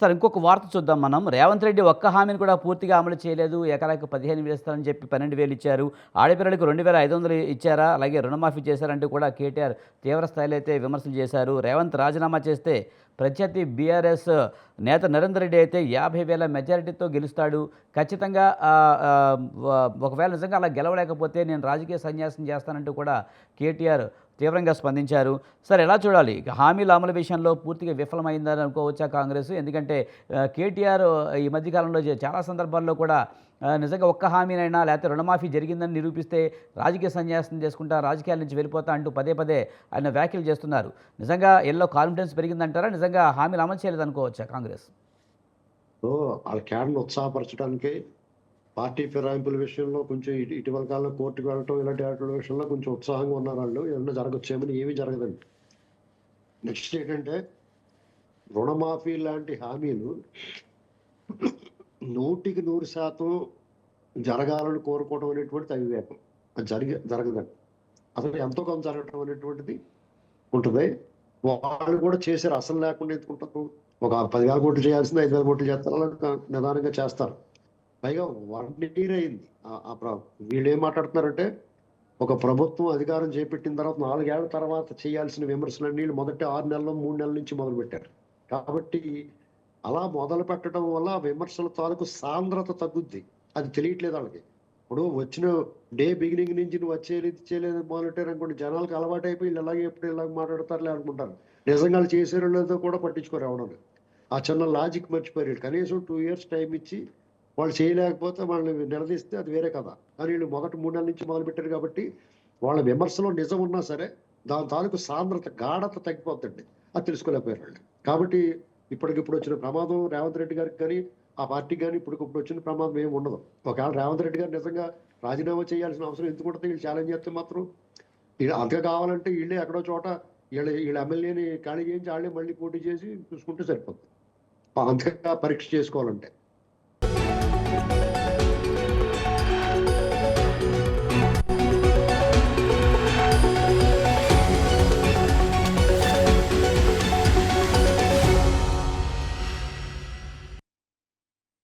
Sir ఇంకొక వార్త చూద్దాం మనం. రేవంత్ రెడ్డి ఒక్క హామీని కూడా పూర్తిగా అమలు చేయలేదు. ఎకరాకు పదిహేను వేలు ఇస్తారని చెప్పి పన్నెండు వేలు ఇచ్చారు. ఆడపిల్లలకు రెండు వేల ఐదు వందలు ఇచ్చారా? అలాగే రుణమాఫీ చేశారంటూ కూడా కేటీఆర్ తీవ్ర స్థాయిలో అయితే విమర్శలు చేశారు. రేవంత్ రాజీనామా చేస్తే ప్రత్యర్థి బీఆర్ఎస్ నేత నరేందర్ రెడ్డి అయితే యాభై వేల మెజారిటీతో గెలుస్తాడు. ఖచ్చితంగా ఒకవేళ నిజంగా అలా గెలవలేకపోతే నేను రాజకీయ సన్యాసం చేస్తానంటూ కూడా కేటీఆర్ తీవ్రంగా స్పందించారు. సార్ ఎలా చూడాలి? హామీల అమలు విషయంలో పూర్తిగా విఫలమైందని అనుకోవచ్చా కాంగ్రెస్? ఎందుకంటే కేటీఆర్ ఈ మధ్యకాలంలో చాలా సందర్భాల్లో కూడా నిజంగా ఒక్క హామీనైనా లేకపోతే రుణమాఫీ జరిగిందని నిరూపిస్తే రాజకీయ సన్యాసం చేసుకుంటా రాజకీయాల నుంచి వెళ్ళిపోతా అంటూ పదే పదే ఆయన వ్యాఖ్యలు చేస్తున్నారు. నిజంగా ఎల్లో కాన్ఫిడెన్స్ పెరిగిందంటారా? నిజంగా హామీలు అమలు చేయలేదు అనుకోవచ్చా కాంగ్రెస్ వాళ్ళ క్యాడర్లు ఉత్సాహపరచడానికి పార్టీ ఫిరాయింపుల విషయంలో కొంచెం ఇటు- ఇటీవల కాలంలో కోర్టుకు వెళ్ళటం ఇలాంటి వాటి విషయంలో కొంచెం ఉత్సాహంగా ఉన్నారు వాళ్ళు. ఏమన్నా జరగచ్చేమని ఏమీ జరగదండి. నెక్స్ట్ ఏంటంటే రుణమాఫీ లాంటి హామీలు నూటికి నూరు శాతం జరగాలని కోరుకోవడం అనేటువంటిది అవివేకం. అది జరిగే జరగదండి. అసలు ఎంతో కొంత జరగటం అనేటువంటిది ఉంటుంది. వాళ్ళు కూడా చేశారు. అసలు లేకుండా ఎందుకుంటారు ఒక పదివేల కోట్లు చేయాల్సింది ఐదు వేల కోట్లు చేస్తారు అలా నిదానంగా చేస్తారు. పైగా వన్ ఇయర్ అయింది. వీళ్ళు ఏం మాట్లాడుతున్నారంటే ఒక ప్రభుత్వం అధికారం చేపట్టిన తర్వాత నాలుగేళ్ళ తర్వాత చేయాల్సిన విమర్శలన్నీ వీళ్ళు మొదటి ఆరు నెలలు మూడు నెలల నుంచి మొదలు పెట్టారు కాబట్టి అలా మొదలు పెట్టడం వల్ల విమర్శల తాలూకు సాంద్రత తగ్గుద్ది. అది తెలియట్లేదు వాళ్ళకి. ఇప్పుడు వచ్చిన డే బిగినింగ్ నుంచి నువ్వు వచ్చేది చేయలేదు మొదలెట్టారు అనుకోండి జనాలకు అలవాటు అయిపోయి వీళ్ళు ఎలాగే ఎప్పుడు ఇలాగ మాట్లాడతారులే అనుకుంటారు. నిజంగా వాళ్ళు చేసారో లేదో కూడా పట్టించుకోరు ఎవడో ఆ చిన్న లాజిక్ మర్చిపోయారు కనీసం టూ ఇయర్స్ టైం ఇచ్చి వాళ్ళు చేయలేకపోతే వాళ్ళని నిలదీస్తే అది వేరే కదా కానీ వీళ్ళు మొదటి మూడు నెలల నుంచి మొదలుపెట్టారు కాబట్టి వాళ్ళ విమర్శలో నిజం ఉన్నా సరే దాని తాలూకు సాంద్రత గాఢత తగ్గిపోతుంది అది తెలుసుకోలేకపోయారు వాళ్ళు. కాబట్టి ఇప్పటికిప్పుడు వచ్చిన ప్రమాదం రేవంత్ రెడ్డి గారికి కానీ ఆ పార్టీకి కానీ ఇప్పటికిప్పుడు వచ్చిన ప్రమాదం ఏమి ఉండదు. ఒకవేళ రేవంత్ రెడ్డి గారు నిజంగా రాజీనామా చేయాల్సిన అవసరం ఎందుకు ఉంటుంది? వీళ్ళు ఛాలెంజ్ చేస్తే మాత్రం వీళ్ళు అంతగా కావాలంటే వీళ్ళే ఎక్కడో చోట వీళ్ళ వీళ్ళ ఎమ్మెల్యేని ఖాళీ చేయించి వాళ్ళే మళ్ళీ పోటీ చేసి చూసుకుంటే సరిపోతుంది అంతగా పరీక్ష చేసుకోవాలంటే.